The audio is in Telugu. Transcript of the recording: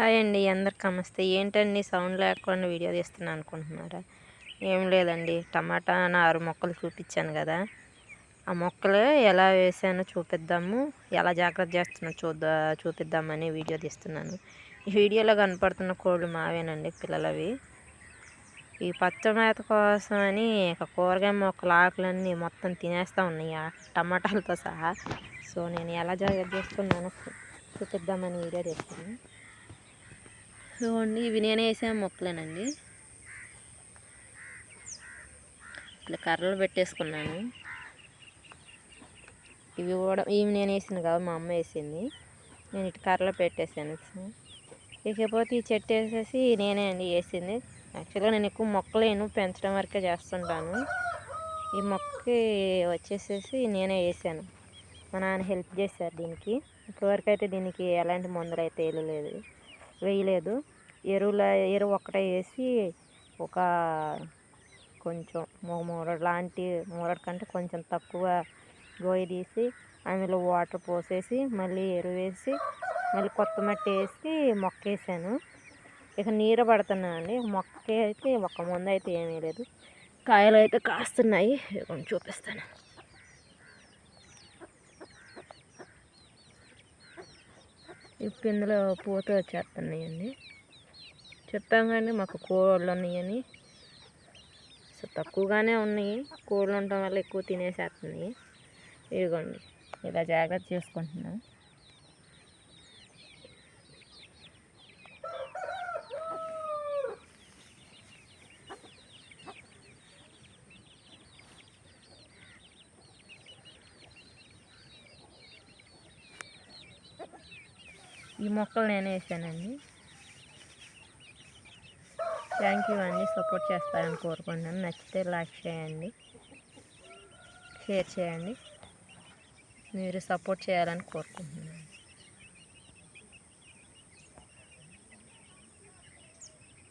హాయ్ అండి అందరికి నమస్తే. ఏంటండి సౌండ్ లేకుండా వీడియో తీస్తున్నాను అనుకుంటున్నారా? ఏం లేదండి టమాటా ఆరు మొక్కలు చూపించాను కదా. ఆ మొక్కలు ఎలా వేసానో చూపిద్దాము ఎలా జాగ్రత్త చేస్తున్నా చూద్దా చూపిద్దామని వీడియో తీస్తున్నాను. ఈ వీడియోలో కనపడుతున్న కోళ్ళు మావేనండి పిల్లలవి. ఈ పచ్చ మేత కోసమని ఇక కూరగాయ మొక్కలు ఆకులన్నీ మొత్తం తినేస్తూ ఉన్నాయి ఆ టమాటాలతో సహా. సో నేను ఎలా జాగ్రత్త చేస్తున్నాను చూపిద్దామని వీడియో తీస్తున్నాను. చూడండి ఇవి నేనే వేసే మొక్కలేనండి. ఇట్లా కర్రలు పెట్టేసుకున్నాను. ఇవి కూడా ఇవి నేను వేసింది కాదు మా అమ్మ వేసింది. నేను ఇటు కర్రలు పెట్టేసాను ఇకపోతే ఈ చెట్టు వేసేసి నేనే అండి వేసింది. యాక్చువల్గా నేను ఎక్కువ మొక్కలేను పెంచడం వరకే చేస్తుంటాను. ఈ మొక్కకి వచ్చేసేసి నేనే వేసాను. మా నాన్న హెల్ప్ చేశారు దీనికి. ఇప్పటివరకు అయితే దీనికి ఎలాంటి మందులు అయితే వేయలేదు. వేయలేదు. ఎరువుల ఎరువు ఒక్కటే వేసి ఒక కొంచెం మూరడు లాంటి మూరడు కంటే కొంచెం తక్కువ గోయి తీసి అందులో వాటర్ పోసేసి మళ్ళీ ఎరువు వేసి మళ్ళీ కొత్త మట్టి వేసి మొక్క వేసాను ఇక నీరు పడుతున్నానండి మొక్క అయితే ఒక ముందు అయితే ఏమీ లేదు. కాయలు అయితే కాస్తున్నాయి. కొంచెం చూపిస్తాను. ఇప్పుడు ఇందులో పూత వచ్చేస్తున్నాయండి. చెప్పాం కానీ మాకు కోళ్ళు ఉన్నాయని సో తక్కువగానే ఉన్నాయి. కోళ్ళు ఉండటం వల్ల ఎక్కువ తినేసేస్తుంది ఇదిగోండి ఇలా జాగ్రత్త చేసుకుంటున్నాం. ఈ మొక్కలు నేను వేసానండి. థ్యాంక్ యూ అండి. సపోర్ట్ చేస్తారని కోరుకుంటున్నాను. నచ్చితే లైక్ చేయండి. షేర్ చేయండి. మీరు సపోర్ట్ చేయాలని కోరుకుంటున్నాను.